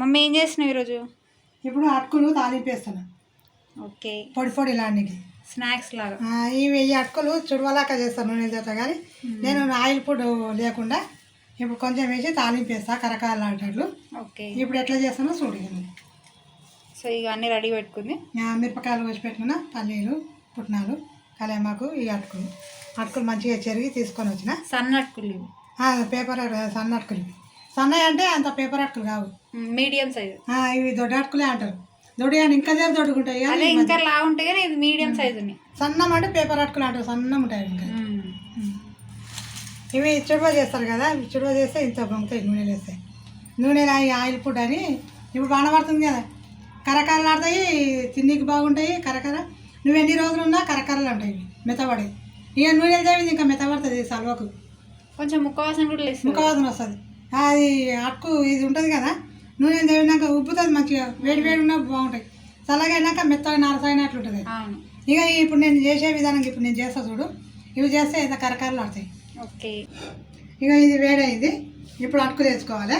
Mummy ఏం చేస్తున్నావు ఈరోజు? ఇప్పుడు అటుకులు తాలింపు వేస్తాను ఓకే. పొడి పొడి ఇలాంటికి స్నాక్స్ లాగా. ఇవి ఈ అటుకులు చుడవలాక చేస్తాను నూనె చేస్తా కానీ నేను ఆయిల్ ఫుడ్ లేకుండా ఇప్పుడు కొంచెం వేసి తాలింపు వేస్తా కరకాల లాంటట్లు ఓకే. ఇప్పుడు ఎట్లా చేస్తానో చూడండి సో ఇక అన్నీ రెడీ పెట్టుకుంది? మిరపకాయలు వేసి పెట్టుకున్న పల్లీలు పుట్నాలు కలేమాకు ఈ అటుకులు. అటుకులు మంచిగా చెరిగి తీసుకొని వచ్చిన. సన్నట్టుకులు ఇవి. ఆ, పేపర్ సన్న అటుకులు ఇవి. సన్నవి అంటే అంత పేపర్ అటుకులు కావు. Medium size. ఇవి దొడ్డ అటుకులే అంటారు. దొడ్డి అని ఇంకా చేసి దొడ్డుకుంటాయి అదే ఇంకా లా ఉంటాయి కానీ ఇది మీడియం సైజు ఉన్నాయి సన్నం అంటే పేపర్ అటుకులు అంటారు. సన్నం ఉంటాయి ఇంకా. ఇవి చుడవ చేస్తారు కదా. ఇవి చుడవ చేస్తే ఇంత పొంగుతాయి నూనెలు వేస్తాయి నూనెలు ఈ ఆయిల్ ఫుడ్ అని. ఇప్పుడు బాగా పడుతుంది కదా. కరకరలు ఆడతాయి తిన్నీకి బాగుంటాయి కరకర. నువ్వు ఎన్ని రోజులు ఉన్నా కరకరలు ఉంటాయి ఇవి మెత్తబడి ఇక నూనెలు తేవింది ఇంకా మెత్తబడుతుంది సల్వకు. కొంచెం ముక్క వాసన కూడా లేదు ముఖవాసన వస్తుంది. అది అటుకు ఇది ఉంటుంది కదా నూనె తేవినాక ఉబ్బుతుంది మంచిగా వేడి వేడి ఉన్నా బాగుంటాయి. చల్లగా అయినాక మెత్తగా నరసైనట్లు ఉంటుంది అవును. ఇక ఇప్పుడు నేను చేసే విధానం ఇప్పుడు నేను చేస్తా చూడు. ఇవి చేస్తే ఇంత కరకరలు ఆడతాయి. ఓకే. ఇక ఇది వేడైంది. ఇప్పుడు అటుకులు వేసుకోవాలి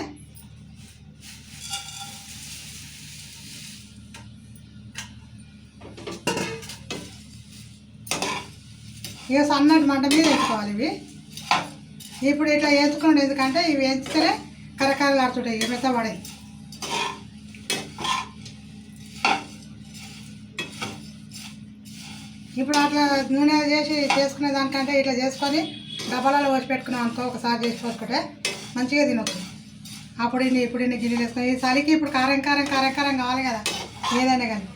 ఇక సన్నటి మంట మీద వేసుకోవాలి ఇవి. ఇప్పుడు ఇట్లా వేసుకోండి ఎందుకంటే ఇవి వేస్తేనే కరకరలు ఆడుతుంటాయి ఇవి ఇప్పుడు అట్లా నూనె చేసి చేసుకునే దానికంటే ఇట్లా చేసుకొని డబ్బాలలో పోసి పెట్టుకున్నాం అనుకో ఒకసారి చేసి పోసుకుంటే మంచిగా తినొచ్చు. అప్పుడు ఇన్ని ఇప్పుడు ఇన్ని గిన్నెలు వేసుకుని ఈ చలికి ఇప్పుడు కారం కారం కారం కారం కావాలి కదా ఏదైనా కానీ.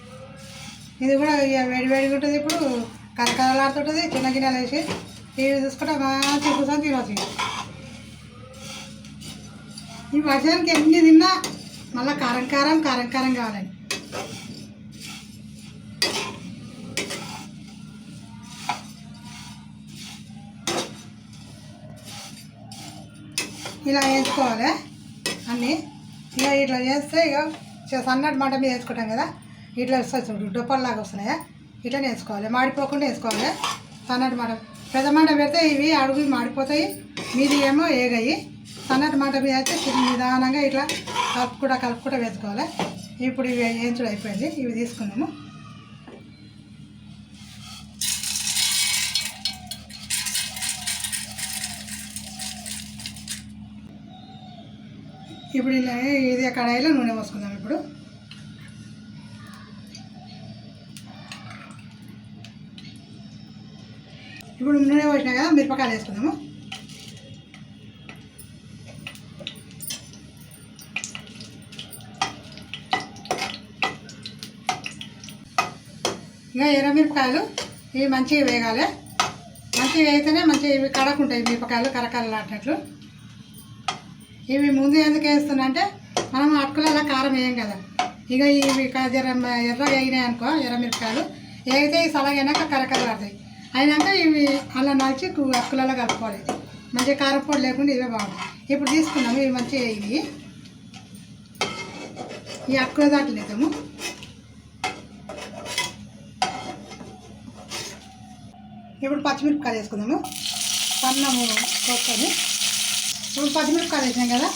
ఇది కూడా ఇక వేడి వేడిగా ఉంటుంది ఇప్పుడు కరకరలాడుతుంటుంది చిన్న గిన్నెలు వేసి తీరు చూసుకుంటే బాగా కూర్చొని తినవచ్చు ఈ వర్షానికి ఎన్ని తిన్నా మళ్ళీ కారం కారం కారం కారం కావాలండి ఇలా వేసుకోవాలి. అన్నీ ఇక ఇట్లా చేస్తే ఇక సన్నటి మంట మీద వేసుకుంటాం కదా ఇట్లా వస్తుంది చూడు డొప్పల్లాగా వస్తున్నాయా? ఇట్లా వేసుకోవాలి. మాడిపోకుండా వేసుకోవాలి. సన్నటి మంట పెద్ద మంట పెడితే ఇవి అడుగు మాడిపోతాయి మీది ఏమో ఏగాయి. సన్నటి మంట మీద అయితే చిన్న నిదానంగా ఇట్లా కలుపుకుంటా కలుపుకుంటా వేసుకోవాలి. ఇప్పుడు ఇవి ఏంచుడు అయిపోయింది ఇవి తీసుకున్నాము ఇప్పుడు ఇలా ఇది కడాయిలో నూనె పోసుకుందాం ఇప్పుడు. ఇప్పుడు నూనె పోసినా కదా మిరపకాయలు వేసుకుందాము. ఇంకా ఎర్రమిరపకాయలు ఇవి మంచిగా వేగాలి. మంచిగా వేగితేనే మంచిగా ఇవి కడకుంటాయి మిరపకాయలు కరకరలాడినట్లు ఇవి ముందు ఎందుకు వేస్తున్నా అంటే మనం అటుకులలో కారం వేయం కదా. ఇక ఇవి ఎర్ర వేగినాయి మ- ఎర్రగా అయినాయి అనుకో ఎర్రమిరపకాయలు వేగితే ఈ సలగైనాక కరకరలాడతాయి. అయినాక ఇవి అలా నలిచి అక్కులలో కలుపుకోవాలి. మంచిగా కారపొడి లేకుండా ఇవే బాగుంటాయి. ఇప్పుడు తీసుకున్నాము ఇవి మంచిగా ఇవి. ఈ అక్కుల దాంట్లో వేద్దాము. ఇప్పుడు పచ్చిమిరపకాయలు వేసుకుందాము. సన్నము కోసుకొని ఇప్పుడు పచ్చిమిరపకాయలు వేసినాం కదా.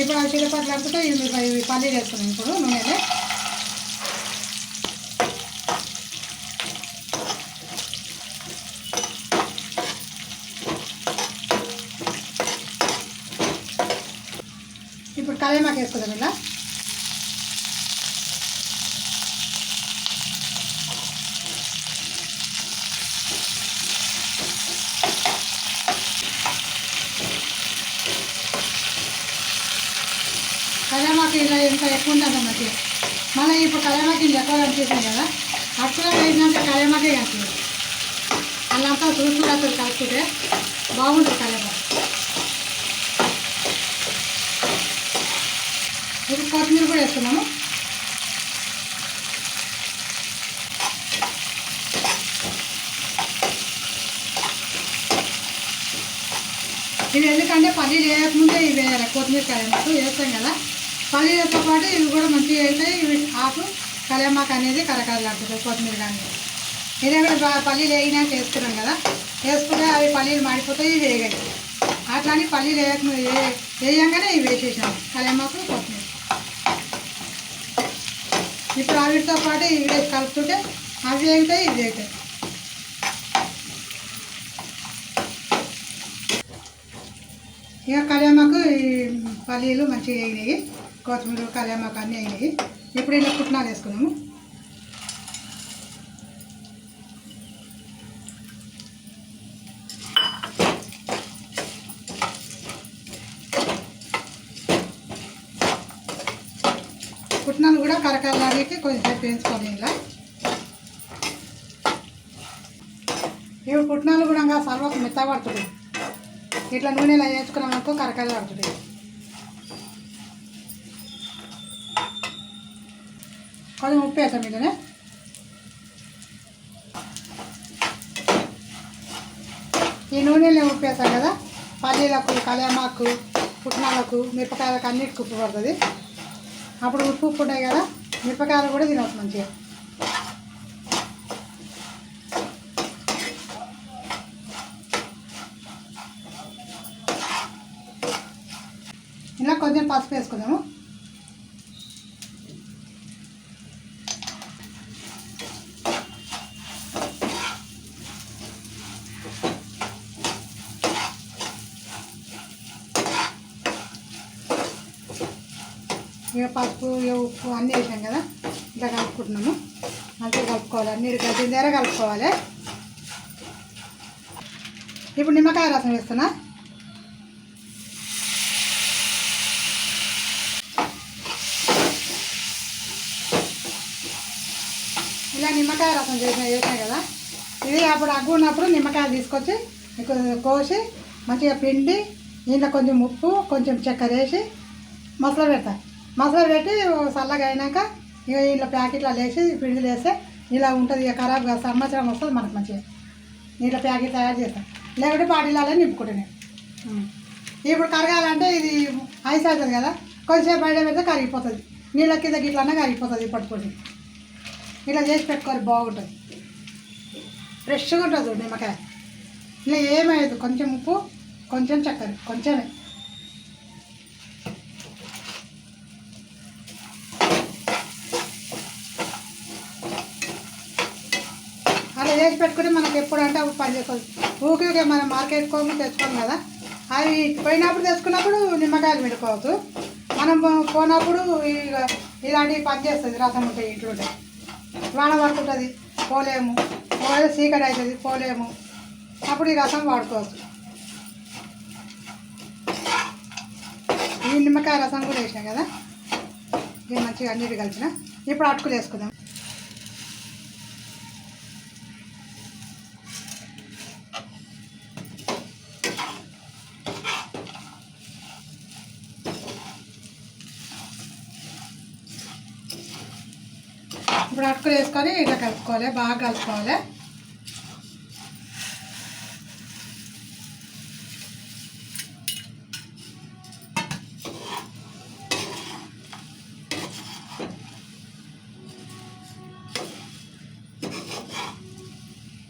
ఇప్పుడు అవి చిరపట్లు లేకపోతే ఇవి ఇవి పల్లీలు వేసుకున్నాం ఇప్పుడు నూనెలో ఇప్పుడు కలేమాకు వేసుకుందాం ఇలా కలేమాకు ఇలా ఎంత ఎక్కువ ఉంటుందో మంచిగా మళ్ళీ ఇప్పుడు కలేమాకి ఇంత ఎక్కువ కనిపిస్తుంది కదా. అక్కడ వేసినాక కనిపిస్తుంది. అలా అంతా చూసుకుంటే అసలు కలుపుకుంటే బాగుంటుంది కలేమాకు ఇప్పుడు కొత్తిమీర కూడా వేస్తున్నాము ఇవి ఎందుకంటే పల్లీలు వేయకముందే ఇవి వేయాలి కొత్తిమీర కలేమాకు వేస్తాం కదా. పల్లీలతో పాటు ఇవి కూడా మంచిగా వేస్తే ఇవి ఆకు కలేమాకు అనేది కరకరలాడుతుంది కొత్తిమీర కానీ. ఇదే కూడా పల్లీలు వేగినాక వేసుకున్నాం కదా. వేసుకుంటే అవి పల్లీలు మాడిపోతాయి ఇవి వేగాయి అట్లా అని పల్లీలు వేయక వే- వేయంగానే ఇవి వేసేసాము కలేమాకు కొత్తిమీర. ఇప్పుడు అవిటితో పాటు ఇవి వేసి కలుపుతుంటే అవి ఎగుతాయి ఇవి ఎగుతాయి ఇక కళ్యామాకు ఈ పల్లీలు మంచిగా వేగినాయి కొత్తిమీర కళ్యామాకు అన్నీ వేగినాయి ఇప్పుడు ఇలా పుట్నాలు వేసుకున్నాము. పుట్నాలు కూడా కరకాలకి కొంచెం వేయించుకోవాలి ఇలా ఇవి పుట్నాలు కూడా ఇంకా మిత మెత్తబడుతుంది ఇట్లా నూనెలో వేసుకున్నాం అనుకో కరకరలాడుతుంది. కొంచెం ఉప్పు వేస్తాం మీదనే ఈ నూనెలో ఉప్పు వేస్తాం కదా? పల్లీలకు కళ్యామాకు పుట్నాలకు మిరపకాయలకు అన్నిటికి ఉప్పు పడుతుంది. అప్పుడు ఉప్పు ఉప్పు ఉంటాయి కదా మిరపకాయలు కూడా తినవచ్చు మంచిగా ఇలా కొంచెం పసుపు వేసుకుందాము ఇక పసుపు ఉప్పు అన్నీ వేసాం కదా ఇట్లా కలుపుకుంటున్నాము. మంచిగా కలుపుకోవాలి నీరు కలిసిన దగ్గర కలుపుకోవాలి. ఇప్పుడు నిమ్మకాయ రసం వేస్తున్నా. ఇలా నిమ్మకాయ రసం చేసిన చేసినాయి కదా. ఇది అప్పుడు అగ్గు ఉన్నప్పుడు నిమ్మకాయలు తీసుకొచ్చి కోసి మంచిగా పిండి దీంట్లో కొంచెం ఉప్పు కొంచెం చక్కెర వేసి మసాలా పెడతాను మసాలా పెట్టి చల్లగా అయినాక ఇక ఇంట్లో ప్యాకెట్లో వేసి పిండిలు వేస్తే ఇలా ఉంటుంది ఇక ఖరాబ్ కాదు సంవత్సరం వస్తుంది మనకు మంచిగా. నీళ్ళ ప్యాకెట్ తయారు చేస్తాం. లేకుంటే బాటిల్లో నింపుకుంటున్నాయి ఇప్పుడు కరగాలంటే ఇది ఐస్ అవుతుంది కదా కొంచెంసేపు బయట పెడితే కరిగిపోతుంది. నీళ్ళ కింద గిట్లన్నా కరిగిపోతుంది ఇప్పటికొట్టి ఇలా చేసి పెట్టుకోవాలి బాగుంటుంది. ఫ్రెష్గా ఉంటుంది నిమ్మకాయ. ఇలా ఏమయ్యదు కొంచెం ఉప్పు కొంచెం చక్కెర కొంచెమే అలా చేసి పెట్టుకుంటే మనకి ఎప్పుడు అంటే అప్పుడు పని చేసుకోవచ్చు ఊకే మనం మార్కెట్ కోమి తెచ్చుకోం కదా. అవి పోయినప్పుడు తెచ్చుకున్నప్పుడు నిమ్మకాయలు పెట్టుకోవచ్చు మనం పోనప్పుడు ఇక ఇలాంటివి పని చేస్తుంది రసం ఉంటాయి ఇంట్లో ఉంటాయి. వాన పడుతుంటుంది పోలేము. పోలే చీకటి అవుతుంది పోలేము. అప్పుడు ఈ రసం వాడుకోవచ్చు ఈ నిమ్మకాయ రసం కూడా వేసినా కదా? ఇది మంచిగా అన్నిటి కలిసిన ఇప్పుడు అటుకులు వేసుకుందాం. ఇప్పుడు అటుకులు వేసుకొని ఇట్లా కలుపుకోవాలి బాగా కలుపుకోవాలి.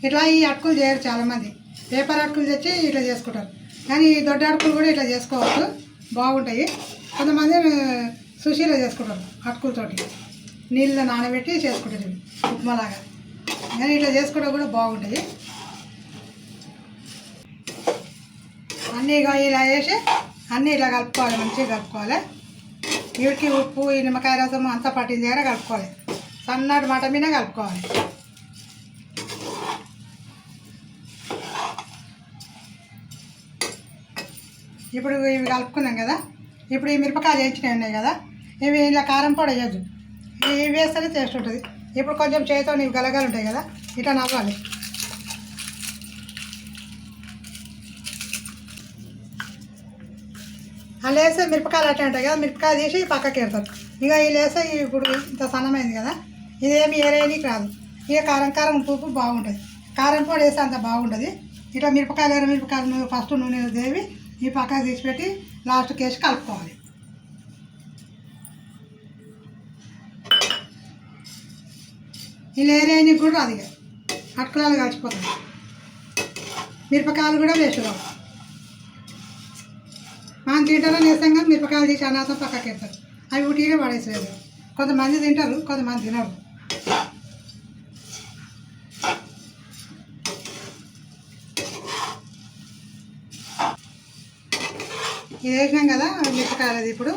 ఇట్లా ఈ అటుకులు చేయరు చాలామంది. పేపర్ అటుకులు తెచ్చి ఇట్లా చేసుకుంటారు. కానీ ఈ దొడ్డ అటుకులు కూడా ఇట్లా చేసుకోవచ్చు బాగుంటాయి. కొంతమంది సుశీలో చేసుకుంటారు అటుకులతోటి. నీళ్ళలో నానబెట్టి చేసుకుంటుంది. ఉప్మాలాగా. కానీ ఇట్లా చేసుకోవడం కూడా బాగుంటుంది. అన్నీ ఇలా వేసి అన్నీ ఇలా కలుపుకోవాలి మంచిగా కలుపుకోవాలి. వీటికి ఉప్పు ఈ నిమ్మకాయ రసం అంతా పట్టిన దగ్గర కలుపుకోవాలి. సన్నటి మాట మీద కలుపుకోవాలి. ఇప్పుడు ఇవి కలుపుకున్నాం కదా ఇప్పుడు ఈ మిరపకాయలు వేయించినవి ఉన్నాయి కదా ఇవి ఇలా కారం పొడి వేయద్దు. ఇవి వేస్తేనే టేస్ట్ ఉంటుంది. ఇప్పుడు కొంచెం చేతితో నీవు గలగలు ఉంటాయి కదా ఇట్లా నవ్వాలి. అలా వేస్తే మిరపకాయలు అట్లా ఉంటాయి కదా మిరపకాయ తీసి పక్కకి వేస్తారు ఇక వీళ్ళు వేస్తే ఇప్పుడు ఇంత సన్నమైంది కదా ఇదేమి ఏరేనికి రాదు. ఇక కారం కారం ఉప్పు ఉప్పు బాగుంటుంది. కారం పొడి వేస్తే అంత బాగుంటుంది. ఇట్లా మిరపకాయలు ఎర్ర మిరపకాయలు ఫస్ట్ నూనె దేవి ఈ పక్కకి తీసిపెట్టి లాస్ట్కి వేసి కలుపుకోవాలి. ఈ ఏరేనికి కూడా రాదు ఇక అటుకులాలు కలిసిపోతుంది మిరపకాయలు కూడా వేసుకోవాలి మనం తింటారో వేస్తాం మిరపకాయలు తీసి అనాథం పక్కకి వేస్తారు అవి ఉట్టిగా పడేసలేదు కొంతమంది తింటారు కొంతమంది తినరు. ఇది వేసినాం కదా మిరపకాయలది ఇప్పుడు.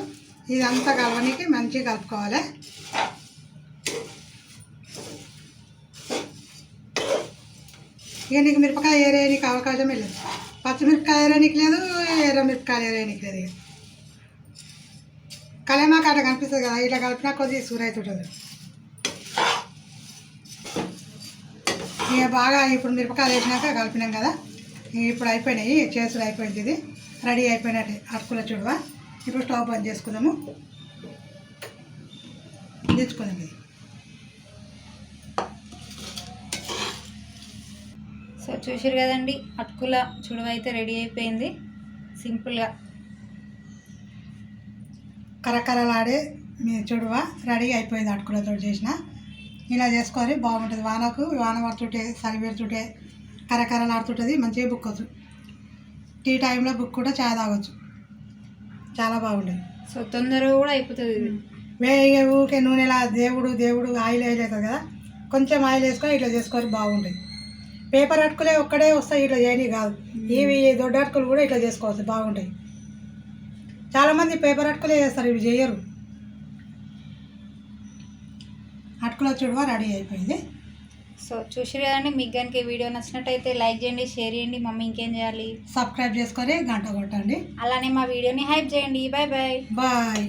ఇదంతా కలవనికి మంచిగా కలుపుకోవాలి. ఇక నీకు మిరపకాయ ఏరేయడానికి అవకాశం లేదు పచ్చిమిరపకాయ ఏరేయనికి లేదు ఎర్ర మిరపకాయలు ఏరేయనికి లేదు ఇక. కలేమాక అట్లా కనిపిస్తుంది కదా ఇట్లా కలిపినా కొద్దిగా సూర్ అవుతుంటుంది. ఇక బాగా ఇప్పుడు మిరపకాయలు వేసినాక కలిపినాం కదా ఇప్పుడు అయిపోయినాయి చేసులు అయిపోయింది ఇది. రెడీ అయిపోయినట్టు అటుకుల చూడవా. ఇప్పుడు స్టవ్ బంద్ చేసుకుందాము. దించుకుందాం ఇది. సో చూసారు కదండి. అటుకుల చుడువ అయితే రెడీ అయిపోయింది. సింపుల్గా. కరకరలాడే మీ చూడువ రెడీ అయిపోయింది అటుకులతో చేసిన. ఇలా చేసుకొని బాగుంటుంది. వానకు వాన పడుతుంటే చలి పెడుతుంటే కరకరలాడుతుంటుంది. మంచిగా బుక్కొచ్చు. టీ టైంలో బుక్ కూడా చాయ్ తాగొచ్చు. చాలా బాగుంటుంది. సో తొందరగా కూడా అయిపోతుంది వేగే ఊకే నూనెలా దేవుడు దేవుడు ఆయిల్ వేయలేదు కదా. కొంచెం ఆయిల్ వేసుకొని ఇట్లా చేసుకొని బాగుంటుంది. పేపర్ అటుకులే ఒక్కడే వస్తాయి ఇట్లా చేయని కాదు. ఇవి దొడ్డ అటుకులు కూడా ఇట్లా చేసుకోవచ్చు బాగుంటాయి. చాలామంది పేపర్ అటుకులే చేస్తారు ఇవి చేయరు. అటుకుల చూడవా రెడీ అయిపోయింది. సో చూసారు కదండి మీకు కనుక ఈ వీడియో నచ్చినట్టయితే లైక్ చేయండి షేర్ చేయండి మమ్మీ ఇంకేం చేయాలి? సబ్స్క్రైబ్ చేసుకొని గంట కొట్టండి. అలానే మా వీడియోని హైప్ చేయండి. Bye bye bye.